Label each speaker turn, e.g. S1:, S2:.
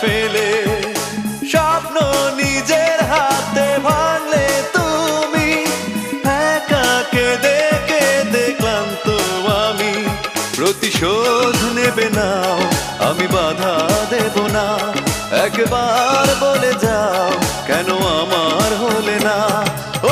S1: ফেলে, স্বপ্ন নিজের হাতে ভাঙলে তুমি একাকে কেঁদে দেখলাম তো আমি। প্রতিশোধ নেবে না, আমি বাধা দেব না। একবার বলে যাও, কেন আমার হলে না? ও